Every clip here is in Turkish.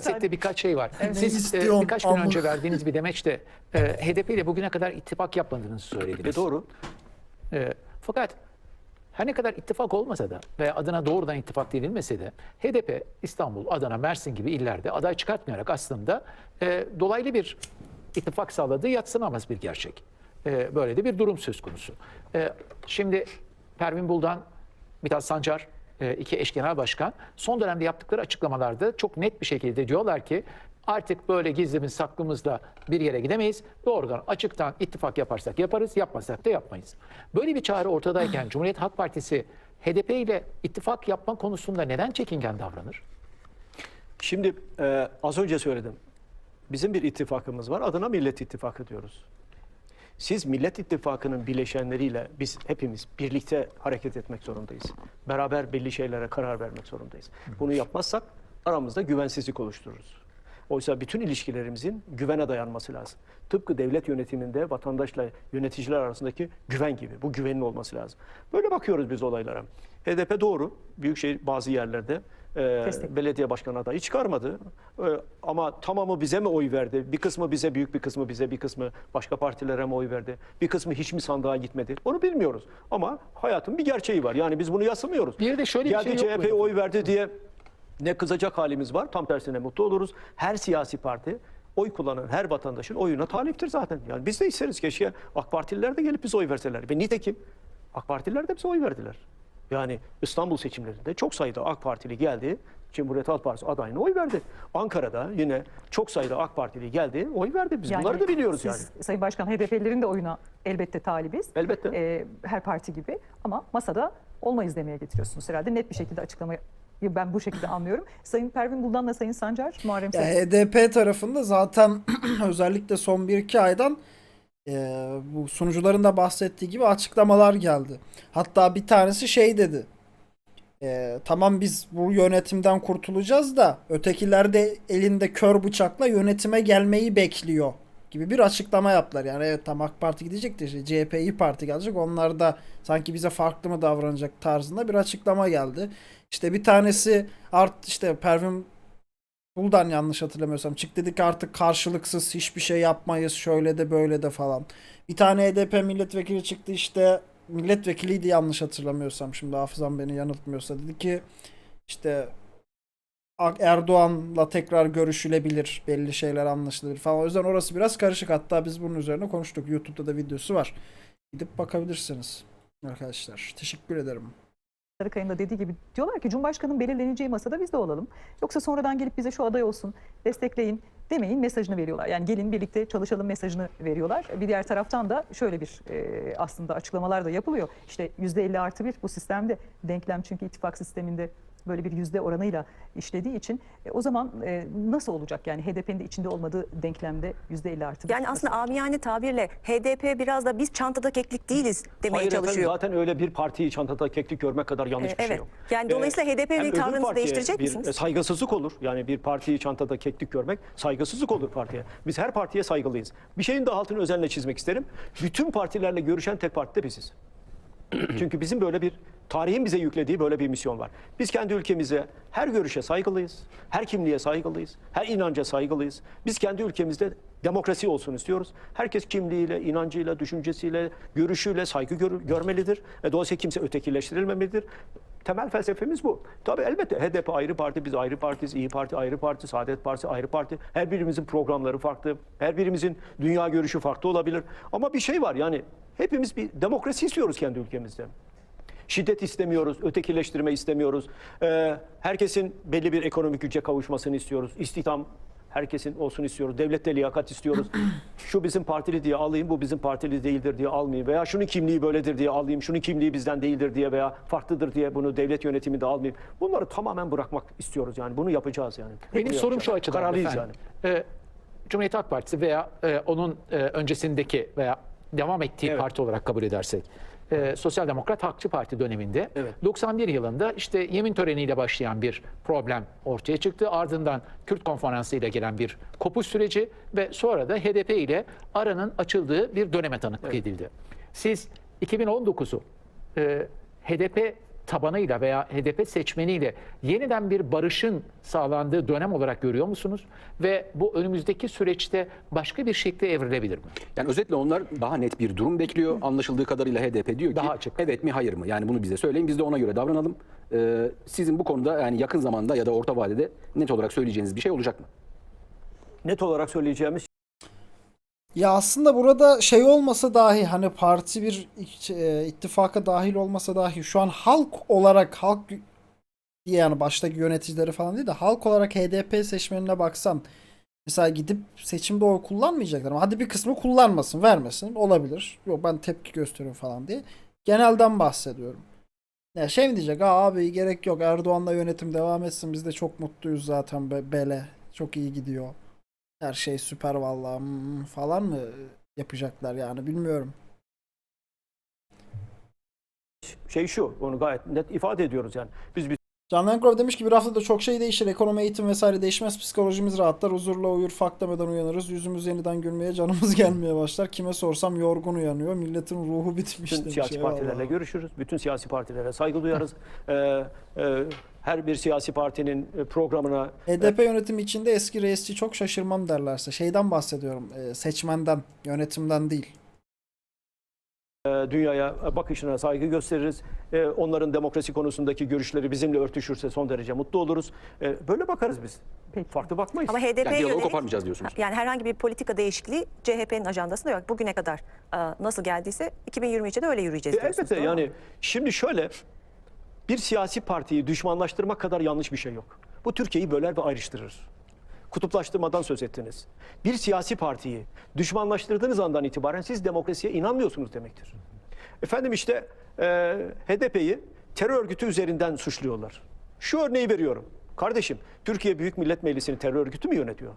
Siyasette birkaç şey var. Siz e, İstiyorum birkaç gün önce verdiğiniz bir demeçte e, HDP ile bugüne kadar ittifak yapmadığınızı söylediniz. E doğru. E, fakat her ne kadar ittifak olmasa da veya adına doğrudan ittifak denilmese de HDP İstanbul, Adana, Mersin gibi illerde aday çıkartmayarak aslında e, dolaylı bir ittifak sağladığı yatsınamaz bir gerçek. E, böyle de bir durum söz konusu. E, şimdi Pervin Buldan, Mithat Sancar, iki eş genel başkan son dönemde yaptıkları açıklamalarda çok net bir şekilde diyorlar ki artık böyle gizlimiz saklımızla bir yere gidemeyiz. Doğrudan açıktan ittifak yaparsak yaparız, yapmasak da yapmayız. Böyle bir çağrı ortadayken Cumhuriyet Halk Partisi HDP ile ittifak yapma konusunda neden çekingen davranır? Şimdi e, az önce söyledim. Bizim bir ittifakımız var. Adına Millet İttifakı diyoruz. Siz Millet İttifakı'nın bileşenleriyle biz hepimiz birlikte hareket etmek zorundayız. Beraber belli şeylere karar vermek zorundayız. Bunu yapmazsak aramızda güvensizlik oluştururuz. Oysa bütün ilişkilerimizin güvene dayanması lazım. Tıpkı devlet yönetiminde vatandaşla yöneticiler arasındaki güven gibi. Bu güvenin olması lazım. Böyle bakıyoruz biz olaylara. HDP doğru. Büyükşehir bazı yerlerde e, Destek. belediye başkan adayı çıkarmadı. E, ama tamamı bize mi oy verdi? Bir kısmı bize, büyük bir kısmı bize, bir kısmı başka partilere mi oy verdi? Bir kısmı hiç mi sandığa gitmedi? Onu bilmiyoruz. Ama hayatın bir gerçeği var. Yani biz bunu yasımıyoruz. Bir de şöyle bir Geldi şey yok mu? CHP oy verdi diye ne kızacak halimiz var. Tam tersine mutlu oluruz. Her siyasi parti oy kullanan her vatandaşın oyuna taliptir zaten. Yani biz de isteriz keşke AK Partililer de gelip bize oy verseler. Ve nitekim AK Partililer de bize oy verdiler. Yani İstanbul seçimlerinde çok sayıda AK Partili geldi. Cumhuriyet Halk Partisi adayına oy verdi. Ankara'da yine çok sayıda AK Partili geldi, oy verdi. Biz Yani bunları da biliyoruz siz, yani. Sayın Başkan HDP'lilerin de oyuna elbette talibiz. Elbette. Ee, her parti gibi ama masada olmayız demeye getiriyorsunuz herhalde. Net bir şekilde açıklamayı ben bu şekilde anlıyorum. Sayın Pervin Buldan'la Sayın Sancar, Muharrem Sarı. HDP tarafında zaten özellikle son 1-2 aydan e, bu sunucuların da bahsettiği gibi açıklamalar geldi. Hatta bir tanesi şey dedi. E, tamam biz bu yönetimden kurtulacağız da ötekiler de elinde kör bıçakla yönetime gelmeyi bekliyor gibi bir açıklama yaptılar. Yani evet tam AK Parti gidecek de işte CHP İYİ Parti gelecek. Onlar da sanki bize farklı mı davranacak tarzında bir açıklama geldi. İşte bir tanesi art işte Pervin Buldan yanlış hatırlamıyorsam çık dedik artık karşılıksız hiçbir şey yapmayız şöyle de böyle de falan. Bir tane HDP milletvekili çıktı işte milletvekiliydi yanlış hatırlamıyorsam şimdi hafızam beni yanıltmıyorsa dedi ki işte Erdoğan'la tekrar görüşülebilir belli şeyler anlaşılır falan. O yüzden orası biraz karışık. Hatta biz bunun üzerine konuştuk. YouTube'da da videosu var. Gidip bakabilirsiniz arkadaşlar. Teşekkür ederim. Sarıkaya'nın da dediği gibi diyorlar ki Cumhurbaşkanı'nın belirleneceği masada biz de olalım. Yoksa sonradan gelip bize şu aday olsun, destekleyin demeyin mesajını veriyorlar. Yani gelin birlikte çalışalım mesajını veriyorlar. Bir diğer taraftan da şöyle bir e, aslında açıklamalar da yapılıyor. İşte %50 artı bir bu sistemde denklem çünkü ittifak sisteminde böyle bir yüzde oranıyla işlediği için e, o zaman e, nasıl olacak? Yani HDP'nin de içinde olmadığı denklemde yüzde 50 artı Yani aslında amiyane tabirle HDP biraz da biz çantada keklik değiliz demeye Hayır efendim, çalışıyor. zaten öyle bir partiyi çantada keklik görmek kadar yanlış Ee, bir şey evet. yok. Yani Ee, dolayısıyla HDP 'ye hem öbür tavrınızı değiştirecek bir misiniz? saygısızlık olur. Yani bir partiyi çantada keklik görmek saygısızlık olur partiye. Biz her partiye saygılıyız. Bir şeyin daha altını özenle çizmek isterim. Bütün partilerle görüşen tek parti de biziz. Çünkü bizim böyle bir tarihin bize yüklediği böyle bir misyon var. Biz kendi ülkemize her görüşe saygılıyız. Her kimliğe saygılıyız. Her inanca saygılıyız. Biz kendi ülkemizde demokrasi olsun istiyoruz. Herkes kimliğiyle, inancıyla, düşüncesiyle, görüşüyle saygı gör- görmelidir. E, dolayısıyla kimse ötekileştirilmemelidir. Temel felsefemiz bu. Tabii elbette HDP ayrı parti, biz ayrı partiyiz, İyi Parti ayrı parti, Saadet Partisi ayrı parti. Her birimizin programları farklı, her birimizin dünya görüşü farklı olabilir. Ama bir şey var yani hepimiz bir demokrasi istiyoruz kendi ülkemizde. Şiddet istemiyoruz, ötekileştirme istemiyoruz. Ee, herkesin belli bir ekonomik güce kavuşmasını istiyoruz. İstihdam herkesin olsun istiyoruz. Devlette liyakat istiyoruz. Şu bizim partili diye alayım, bu bizim partili değildir diye almayayım. Veya şunun kimliği böyledir diye alayım, şunun kimliği bizden değildir diye veya farklıdır diye bunu devlet yönetiminde almayayım. Bunları tamamen bırakmak istiyoruz yani. Bunu yapacağız yani. Benim Bunu sorum yapacağız. şu açıdan Kararlıyız efendim. yani. Ee, Cumhuriyet Halk Partisi veya e, onun e, öncesindeki veya devam ettiği Evet. parti olarak kabul edersek. E, Sosyal Demokrat Halkçı Parti döneminde Evet. 91 yılında işte yemin töreniyle başlayan bir problem ortaya çıktı. Ardından Kürt konferansı ile gelen bir kopuş süreci ve sonra da HDP ile aranın açıldığı bir döneme tanıklık edildi. Siz 2019'u e, HDP tabanıyla veya HDP seçmeniyle yeniden bir barışın sağlandığı dönem olarak görüyor musunuz? Ve bu önümüzdeki süreçte başka bir şekilde evrilebilir mi? Yani özetle onlar daha net bir durum bekliyor. Anlaşıldığı kadarıyla HDP diyor ki Daha açık. evet mi hayır mı? Yani bunu bize söyleyin biz de ona göre davranalım. Ee, sizin bu konuda yani yakın zamanda ya da orta vadede net olarak söyleyeceğiniz bir şey olacak mı? Net olarak söyleyeceğimiz Ya aslında burada şey olmasa dahi hani parti bir e, ittifaka dahil olmasa dahi şu an halk olarak halk diye yani baştaki yöneticileri falan değil de halk olarak HDP seçmenine baksan mesela gidip seçimde oy kullanmayacaklar ama hadi bir kısmı kullanmasın vermesin olabilir. Yok ben tepki gösteriyorum falan diye. Genelden bahsediyorum. Ya şey mi diyecek abi gerek yok Erdoğan'la yönetim devam etsin biz de çok mutluyuz zaten be- bele çok iyi gidiyor. Her şey süper vallahi hmm, falan mı yapacaklar yani bilmiyorum. şey şu, onu gayet net ifade ediyoruz yani. Biz bir Can Lenkrov demiş ki bir haftada çok şey değişir. Ekonomi, eğitim vesaire değişmez. Psikolojimiz rahatlar. Huzurla uyur. Fak demeden uyanırız. Yüzümüz yeniden gülmeye canımız gelmeye başlar. Kime sorsam yorgun uyanıyor. Milletin ruhu bitmiş bütün demiş. siyasi Eyvallah. partilerle görüşürüz. Bütün siyasi partilere saygı duyarız. Ee, e, her bir siyasi partinin e, programına HDP yönetimi içinde eski reisçi çok şaşırmam derlerse. Şeyden bahsediyorum. e, seçmenden, yönetimden değil. e, dünyaya bakışına saygı gösteririz. E, onların demokrasi konusundaki görüşleri bizimle örtüşürse son derece mutlu oluruz. E, böyle bakarız biz. Peki. Farklı bakmayız. Ama Yani HDP'ye diyaloğu yönelik koparmayacağız diyorsunuz. yani herhangi bir politika değişikliği CHP'nin ajandasında yok. Bugüne kadar e, nasıl geldiyse 2023'e de öyle yürüyeceğiz E, diyorsunuz. elbette doğru mu? yani şimdi şöyle bir siyasi partiyi düşmanlaştırmak kadar yanlış bir şey yok. Bu Türkiye'yi böler ve ayrıştırır. Kutuplaştırmadan söz ettiniz. Bir siyasi partiyi düşmanlaştırdığınız andan itibaren siz demokrasiye inanmıyorsunuz demektir. Efendim işte e, HDP'yi terör örgütü üzerinden suçluyorlar. Şu örneği veriyorum. Kardeşim Türkiye Büyük Millet Meclisi'ni terör örgütü mü yönetiyor?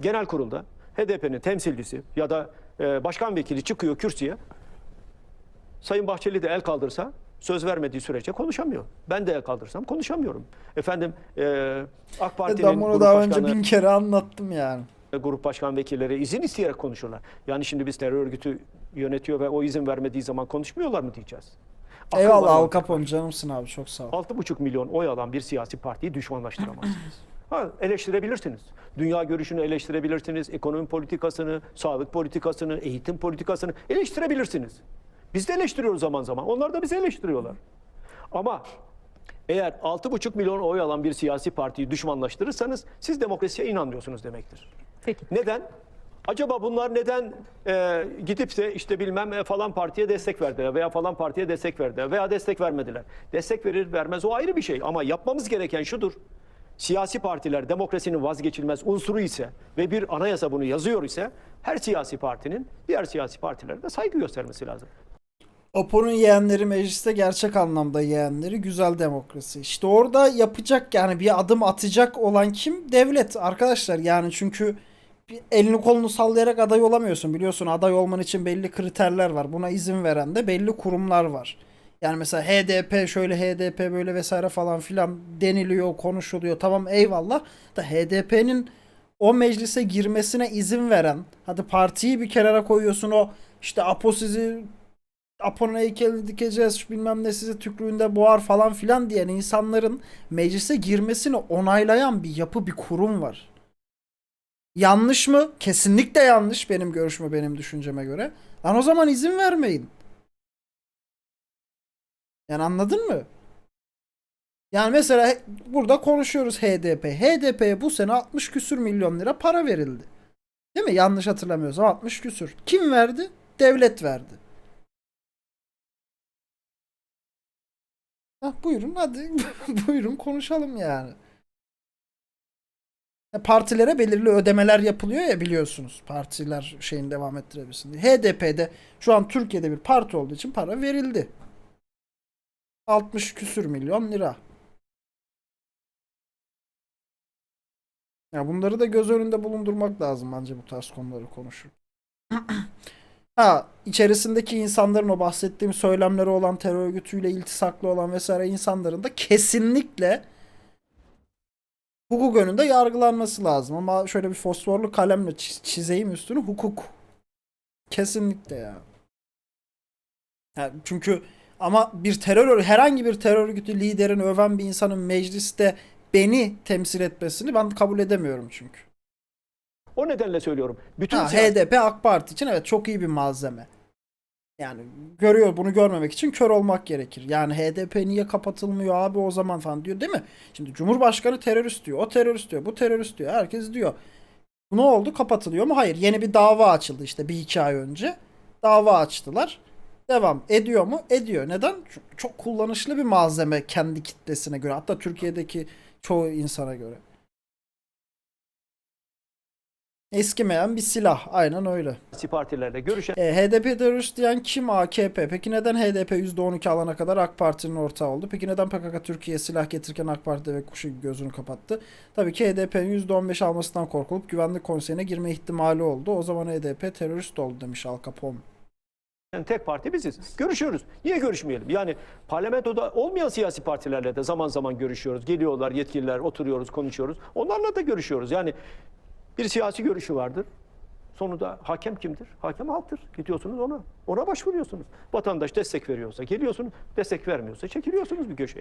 Genel kurulda HDP'nin temsilcisi ya da e, başkan vekili çıkıyor kürsüye Sayın Bahçeli de el kaldırsa söz vermediği sürece konuşamıyor. Ben de kaldırsam konuşamıyorum. Efendim e, AK Parti'nin ben bunu daha başkanı, önce bin kere anlattım yani. grup başkan vekilleri izin isteyerek konuşurlar. Yani şimdi biz terör örgütü yönetiyor ve o izin vermediği zaman konuşmuyorlar mı diyeceğiz? Akıl var, Eyvallah Al. Capone canımsın abi çok sağ ol. 6,5 milyon oy alan bir siyasi partiyi düşmanlaştıramazsınız. Ha, eleştirebilirsiniz. Dünya görüşünü eleştirebilirsiniz. Ekonomi politikasını, sağlık politikasını, eğitim politikasını eleştirebilirsiniz. Biz de eleştiriyoruz zaman zaman. Onlar da bizi eleştiriyorlar. Ama eğer 6,5 milyon oy alan bir siyasi partiyi düşmanlaştırırsanız siz demokrasiye inanmıyorsunuz demektir. Peki. Neden? Acaba bunlar neden e, gidip de işte bilmem e, falan partiye destek verdiler veya falan partiye destek verdiler veya destek vermediler. Destek verir vermez o ayrı bir şey ama yapmamız gereken şudur. Siyasi partiler demokrasinin vazgeçilmez unsuru ise ve bir anayasa bunu yazıyor ise her siyasi partinin diğer siyasi partilere de saygı göstermesi lazım. Apo'nun yeğenleri mecliste gerçek anlamda yeğenleri güzel demokrasi. İşte orada yapacak yani bir adım atacak olan kim? Devlet arkadaşlar yani çünkü elini kolunu sallayarak aday olamıyorsun. Biliyorsun aday olman için belli kriterler var. Buna izin veren de belli kurumlar var. Yani mesela HDP şöyle HDP böyle vesaire falan filan deniliyor, konuşuluyor. Tamam eyvallah da HDP'nin o meclise girmesine izin veren hadi partiyi bir kenara koyuyorsun o işte Apo sizi Apo'nun heykelini dikeceğiz bilmem ne sizi tükrüğünde boğar falan filan diyen insanların meclise girmesini onaylayan bir yapı bir kurum var. Yanlış mı? Kesinlikle yanlış benim görüşme benim düşünceme göre. Lan o zaman izin vermeyin. Yani anladın mı? Yani mesela burada konuşuyoruz HDP. HDP'ye bu sene 60 küsür milyon lira para verildi. Değil mi? Yanlış hatırlamıyorsam 60 küsür. Kim verdi? Devlet verdi. Hah, buyurun hadi buyurun konuşalım yani. Ya Partilere belirli ödemeler yapılıyor ya biliyorsunuz. Partiler şeyin devam ettirebilsin diye. HDP'de şu an Türkiye'de bir parti olduğu için para verildi. 60 küsür milyon lira. Ya bunları da göz önünde bulundurmak lazım bence bu tarz konuları konuşur. Ha içerisindeki insanların o bahsettiğim söylemleri olan terör örgütüyle iltisaklı olan vesaire insanların da kesinlikle hukuk önünde yargılanması lazım. Ama şöyle bir fosforlu kalemle çiz- çizeyim üstünü hukuk. Kesinlikle ya. Yani çünkü Ama bir terör ör- herhangi bir terör örgütü liderini öven bir insanın mecliste beni temsil etmesini ben kabul edemiyorum çünkü. O nedenle söylüyorum. Bütün Ha, siyasi- HDP AK Parti için evet çok iyi bir malzeme. Yani görüyor bunu görmemek için kör olmak gerekir. Yani HDP niye kapatılmıyor abi o zaman falan diyor değil mi? Şimdi Cumhurbaşkanı terörist diyor. O terörist diyor. Bu terörist diyor. Herkes diyor. Ne oldu? Kapatılıyor mu? Hayır. Yeni bir dava açıldı işte bir iki ay önce. Dava açtılar. Devam ediyor mu? Ediyor. Neden? Çünkü çok kullanışlı bir malzeme kendi kitlesine göre. Hatta Türkiye'deki çoğu insana göre. Eskimeyen bir silah. Aynen öyle. siyasi partilerle görüşen E, HDP terörist diyen kim? AKP. Peki neden HDP %12 alana kadar AK Parti'nin ortağı oldu? Peki neden PKK Türkiye'ye silah getirirken AK Parti ve kuşu gözünü kapattı? Tabii ki HDP'nin %15 almasından korkulup güvenlik konseyine girme ihtimali oldu. O zaman HDP terörist oldu demiş Al Capone. tek parti biziz. Görüşüyoruz. Niye görüşmeyelim? Yani parlamentoda olmayan siyasi partilerle de zaman zaman görüşüyoruz. Geliyorlar yetkililer, oturuyoruz, konuşuyoruz. Onlarla da görüşüyoruz. Yani bir siyasi görüşü vardır. Sonunda hakem kimdir? Hakem halktır. Gidiyorsunuz ona. Ona başvuruyorsunuz. Vatandaş destek veriyorsa geliyorsunuz. Destek vermiyorsa çekiliyorsunuz bir köşeye.